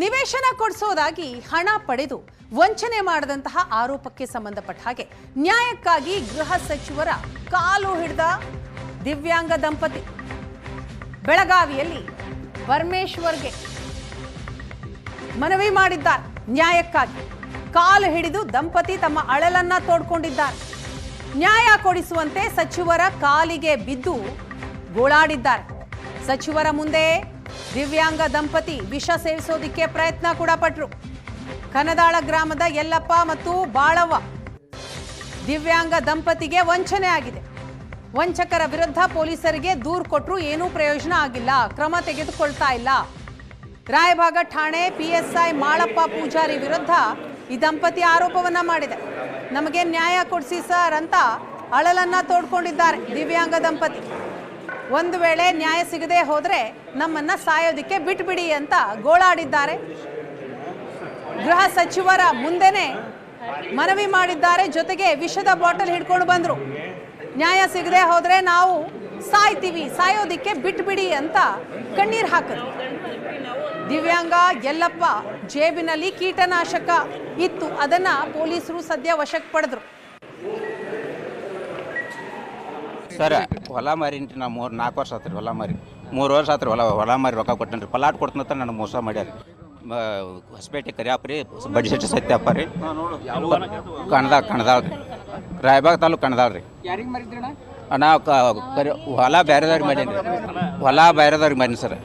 ನಿವೇಶನ ಕೊಡಿಸೋದಾಗಿ ಹಣ ಪಡೆದು ವಂಚನೆ ಮಾಡದಂತಹ ಆರೋಪಕ್ಕೆ ಸಂಬಂಧಪಟ್ಟ ಹಾಗೆ ನ್ಯಾಯಕ್ಕಾಗಿ ಗೃಹ ಸಚಿವರ ಕಾಲು ಹಿಡಿದ ದಿವ್ಯಾಂಗ ದಂಪತಿ. ಬೆಳಗಾವಿಯಲ್ಲಿ ಪರಮೇಶ್ವರ್ಗೆ ಮನವಿ ಮಾಡಿದ್ದಾರೆ. ನ್ಯಾಯಕ್ಕಾಗಿ ಕಾಲು ಹಿಡಿದು ದಂಪತಿ ತಮ್ಮ ಅಳಲನ್ನ ತೋಡ್ಕೊಂಡಿದ್ದಾರೆ. ನ್ಯಾಯ ಕೊಡಿಸುವಂತೆ ಸಚಿವರ ಕಾಲಿಗೆ ಬಿದ್ದು ಗೋಳಾಡಿದ್ದಾರೆ. ಸಚಿವರ ಮುಂದೆ ದಿವ್ಯಾಂಗ ದಂಪತಿ ವಿಷ ಸೇವಿಸೋದಿಕ್ಕೆ ಪ್ರಯತ್ನ ಕೂಡ ಪಟ್ರು. ಕನದಾಳ ಗ್ರಾಮದ ಯಲ್ಲಪ್ಪ ಮತ್ತು ಬಾಳವ್ವ ದಿವ್ಯಾಂಗ ದಂಪತಿಗೆ ವಂಚನೆ ಆಗಿದೆ. ವಂಚಕರ ವಿರುದ್ಧ ಪೊಲೀಸರಿಗೆ ದೂರು ಕೊಟ್ಟರು ಏನೂ ಪ್ರಯೋಜನ ಆಗಿಲ್ಲ, ಕ್ರಮ ತೆಗೆದುಕೊಳ್ತಾ ಇಲ್ಲ. ರಾಯಭಾಗ ಠಾಣೆ ಪಿಎಸ್ಐ ಮಾಳಪ್ಪ ಪೂಜಾರಿ ವಿರುದ್ಧ ಈ ದಂಪತಿ ಆರೋಪವನ್ನ ಮಾಡಿದೆ. ನಮಗೆ ನ್ಯಾಯ ಕೊಡಿಸಿ ಸರ್ ಅಂತ ಅಳಲನ್ನ ತೋಡ್ಕೊಂಡಿದ್ದಾರೆ ದಿವ್ಯಾಂಗ ದಂಪತಿ. ಒಂದು ವೇಳೆ ನ್ಯಾಯ ಸಿಗದೆ ಹೋದರೆ ನಮ್ಮನ್ನು ಸಾಯೋದಿಕ್ಕೆ ಬಿಟ್ಬಿಡಿ ಅಂತ ಗೋಳಾಡಿದ್ದಾರೆ. ಗೃಹ ಸಚಿವರ ಮುಂದೆನೆ ಮನವಿ ಮಾಡಿದ್ದಾರೆ. ಜೊತೆಗೆ ವಿಷದ ಬಾಟಲ್ ಹಿಡ್ಕೊಂಡು ಬಂದರು. ನ್ಯಾಯ ಸಿಗದೆ ಹೋದರೆ ನಾವು ಸಾಯ್ತೀವಿ, ಸಾಯೋದಿಕ್ಕೆ ಬಿಟ್ಬಿಡಿ ಅಂತ ಕಣ್ಣೀರು ಹಾಕಿದ್ರು. ದಿವ್ಯಾಂಗ ಎಲ್ಲಪ್ಪ ಜೇಬಿನಲ್ಲಿ ಕೀಟನಾಶಕ ಇತ್ತು. ಅದನ್ನ ಪೊಲೀಸರು ಸದ್ಯ ವಶಕ್ಕೆ ಪಡೆದ್ರು. ಹೊಲ ಮಾರಿನ್ರಿ ನಾ ಮೂರು ನಾಲ್ಕು ವರ್ಷ ಆತ್ರಿ ಹೊಲ ಮಾರಿ ಮೂರು ವರ್ಷ ಆತ್ರಿ ಹೊಲ ಹೊಲ ಮಾರಿ ರೊಕ್ಕ ಕೊಟ್ಟೇನ್ರಿ. ಪಲಾಟ್ ಕೊಡ್ತಂತ ನನಗೆ ಮೋಸ ಮಾಡ್ಯಾರಿ. ಮ- ಹೊಸಪೇಟೆ ಕರಿಯಾಪ್ರಿ ರೀ ಬಡಿಶೆಟ್ಟಿ ಸತ್ಯಪ್ಪ ರೀ. ಕಣದಾಳ್ ಕಣದಾಳ್ ರೀ. ರಾಯಬಾಗ್ ತಾಲೂಕು ಕಣದಾಳ್ ರೀ. ಯಾರಿಗೆ ಮಾರಿದ್ರಣ ನಾವು ಕರಿ ಹೊಲ ಬೇರೆದವ್ರಿಗೆ ಮಾಡೀನಿ ರೀ. ಹೊಲ ಬೇರೆದವ್ರಿಗೆ ಮಾಡಿನಿ ಸರ್.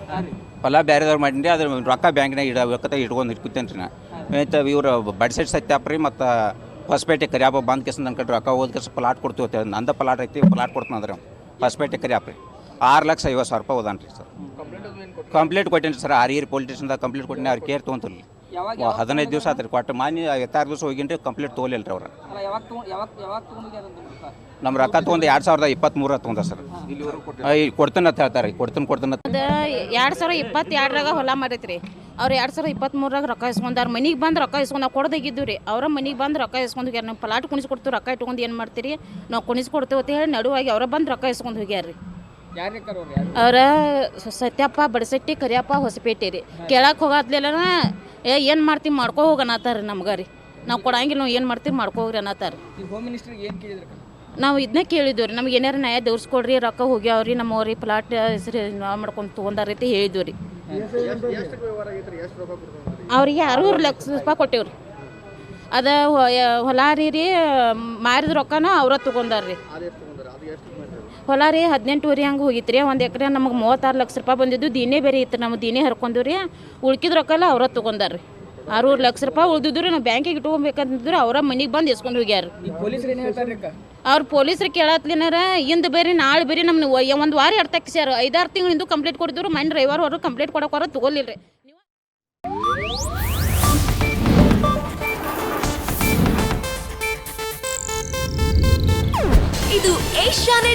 ಹೊಲ ಬೇರೆದವ್ರಿಗೆ ಮಾಡೀನಿ ಅದ್ರ ರೊಕ್ಕ ಬ್ಯಾಂಕ್ನಾಗ ಇಡ ರೊಕ್ಕ ಇಟ್ಕೊಂಡು ಇಟ್ಕೊತೇನೆ ರೀ ನಾ. ಮತ್ತು ಇವ್ರು ಬಡ್ಸೆಟ್ ಸತ್ಯಪ್ಪ ರೀ ಮತ್ತು ಹೊಸಪೇಟೆ ಕರಿಯಪ್ಪ ಬಂದ್ ಕೇಸ್ ನನ್ನ ಕಡೆ ರೊಕ್ಕ ಹೋದ ಕೇಸ್ ಪ್ಲಾಟ್ ಕೊಡ್ತೀವಿ ಅಂತ ಹೇಳಿ. ನಂದ ಪ್ಲಾಟ್ ಐತಿ ಪ್ಲಾಟ್ ಕೊಡ್ತಾನೆ ಅಂದ್ರೆ. ಹೊಸಪೇಟೆ ಕರಿಯಪ್ಪ ರೀ ಆರು ಲಕ್ಷ ಐವತ್ತು ಸಾವಿರ ರೂಪಾಯಿ ಹೋದಾನ ರೀ ಸರ್ ಕಂಪ್ಲೇಂಟ್ ಕೊಟ್ಟೇನಿ ಸರ್ ಆರ್ಯರ್ ಪೊಲೀಸ್ ಸ್ಟೇಷನ್ದಾಗ ಕಂಪ್ಲೇಂಟ್ ಕೊಟ್ಟಿನಿ ಅವ್ರು ಕೇರ್ ತೊಗೊಂತಿರ್ಲಿ ಯಾವಾಗ ಹದಿನೈದು ದಿವಸ ಆತ್ರಿ. ಕೊಟ್ಟು ಮಾನ್ಯ ಎತ್ತಾರು ದಿವಸ ಹೋಗಿನ್ರಿ ಕಂಪ್ಲೀಟ್ ತೋಲಿಲ್ಲ ತೊಗೊಲಿಲ್ಲ ರೀ ಅವ್ರು ನಮ್ಮ ರೊಕ್ಕ ತೊಗೊಂಡು ಎರಡು ಸಾವಿರದ ಇಪ್ಪತ್ತ್ಮೂರ ತೊಗೊಂಡ ಸರ್. ಕೊಡ್ತೇನೆ ಕೊಡ್ತೀನಿ ಅಂತ ಹೇಳ್ತಾರೆ ಕೊಡ್ತೇನೆ ಕೊಡ್ತೇನೆ ಅಂತ. ಅದ ಎರಡು ಸಾವಿರ ಇಪ್ಪತ್ತೆರಡರಾಗ ಹೊಲ ಮಾಡೈತ್ರಿ ಅವ್ರು ಎರಡು ಸಾವಿರ ಇಪ್ಪತ್ತ್ಮೂರಾಗ ರೊಕ್ಕ ಇಸ್ಕೊಂಡಾರ ಮನಿಗೆ ಬಂದು ರೊಕ್ಕ ಇಸ್ಕೊಂಡು ನಾವು ಕೊಡ್ದಾಗಿದ್ದು ರೀ ಅವ್ರ ಮನಿಗೆ ಬಂದು ರೊಕ್ಕ ಇಸ್ಕೊಂಡು ಹೋಗ್ಯಾರ. ನಮ್ಮ ಪಲಾಟ್ ಕುಣಿಸಿ ಕೊಡ್ತೀವಿ ರೊಕ್ಕ ಇಟ್ಕೊಂಡು ಏನು ಮಾಡ್ತೀರಿ? ನಾವು ಕುಣಿಸಿ ಕೊಡ್ತೇವೆ ಅಂತ ಹೇಳಿ ನಡುವಾಗಿ ಅವ್ರ ಬಂದು ರೊಕ್ಕ ಇಸ್ಕೊಂಡು ಹೋಗ್ಯಾರ ರೀ ಅವರ ಕರೋರು ಯಾರು? ಅವ್ರ ಸತ್ಯಪ್ಪ ಬಡಸಟ್ಟಿ ಕರಿಯಪ್ಪ ಹೊಸಪೇಟೆ ರೀ. ಕೇಳಕ್ಕೆ ಹೋಗತ್ಲೆಲ್ಲ ಏ ಏನು ಮಾಡ್ತೀವಿ ಮಾಡ್ಕೋ ಹೋಗಿ ಅನ್ನತ್ತಾರ ನಮ್ಗೆ ರೀ. ನಾವು ಕೊಡಂಗಿಲ್ಲ ನಾವು ಏನು ಮಾಡ್ತೀವಿ ಮಾಡ್ಕೋ ಹೋಗ್ರಿ ಅನ್ನತ್ತಾರ ಈಗ ಹೋಮ್ ಮಿನಿಸ್ಟರ್ಗೆ ಏನು ಕೇಳಿದ್ರು ನಾವು ಇದನ್ನೇ ಕೇಳಿದ್ವಿ ರೀ ನಮ್ಗೆ ಏನಾರು ನ್ಯಾಯ ದೇವ್ಸ್ಕೊಡ್ರಿ ರೊಕ್ಕ ಹೋಗ್ಯಾವ್ರಿ ನಮ್ಮ ಅವ್ರಿ ಪ್ಲಾಟ್ ಹೆಸರು ನಾವು ಮಾಡ್ಕೊಂಡು ತೊಗೊಂಡಾರ ರೀತಿ ಹೇಳಿದ್ವಿ ರೀ. ಅವ್ರಿಗೆ ಅರವತ್ತು ಲಕ್ಷ ರೂಪಾಯಿ ಕೊಟ್ಟೇವ್ರಿ. ಅದ ಹೊಲಾರಿ ಹೊಲ ರೀ ರೀ ಮಾರಿದ ರೊಕ್ಕನ ಅವ್ರ ತೊಗೊಂಡಾರ ರೀ. ಹೊಲ ರೀ ಹದಿನೆಂಟುವರೆ ಹಂಗೆ ಹೋಗಿತ್ತು ರೀ ಒಂದು ಎಕರೆ ನಮಗೆ ಮೂವತ್ತಾರು ಲಕ್ಷ ರೂಪಾಯಿ ಬಂದಿದ್ದು. ದಿನೇ ಬೇರೆ ಇತ್ತು. ನಮ್ಮ ದಿನೇ ಹರ್ಕೊಂಡು ರೀ. ಉಳ್ಕಿದ ರೊಕ್ಕ ಎಲ್ಲ ಅವ್ರ ತೊಗೊಂಡಾರ ರೀ. ಅರವತ್ತು ಲಕ್ಷ ರೂಪಾಯಿ ಉಳ್ದಿದ್ರು ರೀ. ನಾವು ಬ್ಯಾಂಕಿಗೆ ಇಟ್ಕೊಬೇಕಂತಿದ್ರು ಅವರ ಮನೆಗೆ ಬಂದು ಎಸ್ಕೊಂಡು ಹೋಗ್ಯಾರ. ಅವ್ರು ಪೊಲೀಸರು ಏನು ಹೇಳ್ತಾರೆ ಅಕ್ಕ ಅವ್ರ ಪೊಲೀಸ್ರು ಕೇಳತ್ಲಿನಾರ ಇಂದು ಬೇರೆ ನಾಳೆ ಬೇರೆ ನಮ್ನ ಒಂದು ವಾರ ಎಡ್ತಕ್ಕೆ ಸರ್ ಐದಾರು ತಿಂಗಳಿಂದ ಕಂಪ್ಲೇಂಟ್ ಕೊಡಿದ್ರು ಮನೆ ಡ್ರೈವರ್ ಅವರು ಕಂಪ್ಲೇಂಟ್ ಕೊಡೋಕೆ ಹೊರ ತಗೊಲಿಲ್ಲ ರೀ. ಇದು ಏಷ್ಯಾನೆಟ್